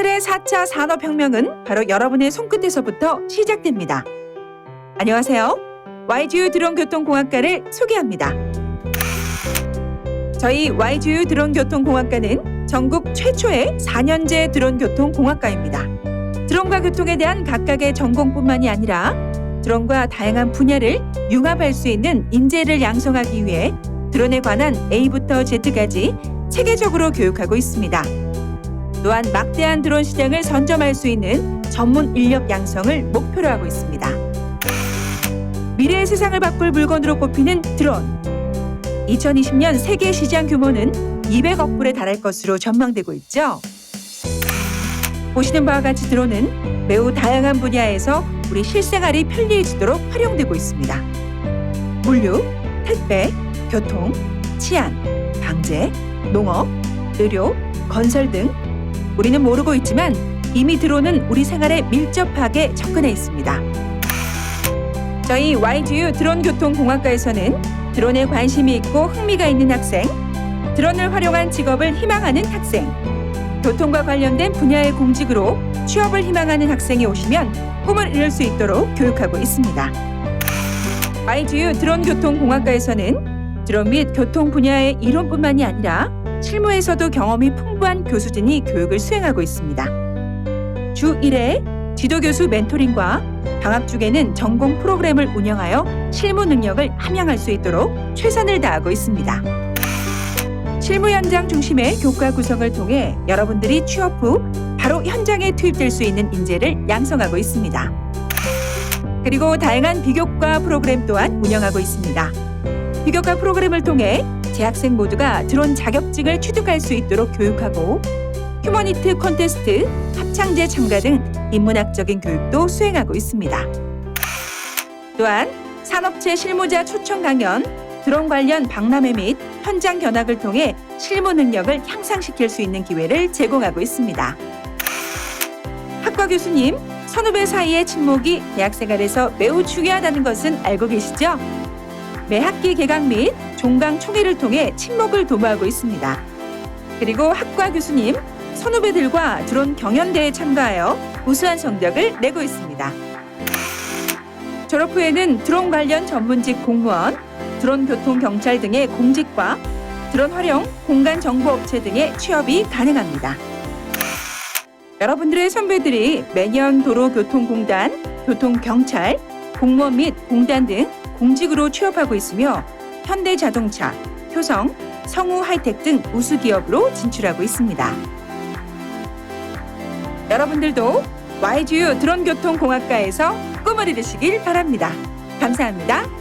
하늘의 4차 산업혁명은 바로 여러분의 손끝에서부터 시작됩니다. 안녕하세요. YGU 드론 교통공학과를 소개합니다. 저희 YGU 드론 교통공학과는 전국 최초의 4년제 드론 교통공학과입니다. 드론과 교통에 대한 각각의 전공뿐만이 아니라 드론과 다양한 분야를 융합할 수 있는 인재를 양성하기 위해 드론에 관한 A부터 Z까지 체계적으로 교육하고 있습니다. 또한 막대한 드론 시장을 선점할 수 있는 전문 인력 양성을 목표로 하고 있습니다. 미래의 세상을 바꿀 물건으로 꼽히는 드론. 2020년 세계 시장 규모는 200억 불에 달할 것으로 전망되고 있죠. 보시는 바와 같이 드론은 매우 다양한 분야에서 우리 실생활이 편리해지도록 활용되고 있습니다. 물류, 택배, 교통, 치안, 방제, 농업, 의료, 건설 등 우리는 모르고 있지만 이미 드론은 우리 생활에 밀접하게 접근해 있습니다. 저희 YGU 드론교통공학과에서는 드론에 관심이 있고 흥미가 있는 학생, 드론을 활용한 직업을 희망하는 학생, 교통과 관련된 분야의 공직으로 취업을 희망하는 학생이 오시면 꿈을 이룰 수 있도록 교육하고 있습니다. YGU 드론교통공학과에서는 드론 및 교통 분야의 이론뿐만이 아니라 실무에서도 경험이 풍부한 교수진이 교육을 수행하고 있습니다. 주 1회 지도교수 멘토링과 방학 중에는 전공 프로그램을 운영하여 실무 능력을 함양할 수 있도록 최선을 다하고 있습니다. 실무 현장 중심의 교과 구성을 통해 여러분들이 취업 후 바로 현장에 투입될 수 있는 인재를 양성하고 있습니다. 그리고 다양한 비교과 프로그램 또한 운영하고 있습니다. 비교과 프로그램을 통해 재학생 모두가 드론 자격증을 취득할 수 있도록 교육하고 휴머니트 콘테스트, 합창제 참가 등 인문학적인 교육도 수행하고 있습니다. 또한 산업체 실무자 초청 강연, 드론 관련 박람회 및 현장 견학을 통해 실무 능력을 향상시킬 수 있는 기회를 제공하고 있습니다. 학과 교수님, 선후배 사이의 친목이 대학생활에서 매우 중요하다는 것은 알고 계시죠? 매 학기 개강 및 종강 총회를 통해 친목을 도모하고 있습니다. 그리고 학과 교수님, 선후배들과 드론 경연대에 참가하여 우수한 성적을 내고 있습니다. 졸업 후에는 드론 관련 전문직 공무원, 드론 교통 경찰 등의 공직과 드론 활용 공간 정보 업체 등의 취업이 가능합니다. 여러분들의 선배들이 매년 도로교통공단, 교통경찰, 공무원 및 공단 등 공직으로 취업하고 있으며 현대자동차, 효성, 성우 하이텍 등 우수 기업으로 진출하고 있습니다. 여러분들도 YGU 드론교통공학과에서 꿈을 이루시길 바랍니다. 감사합니다.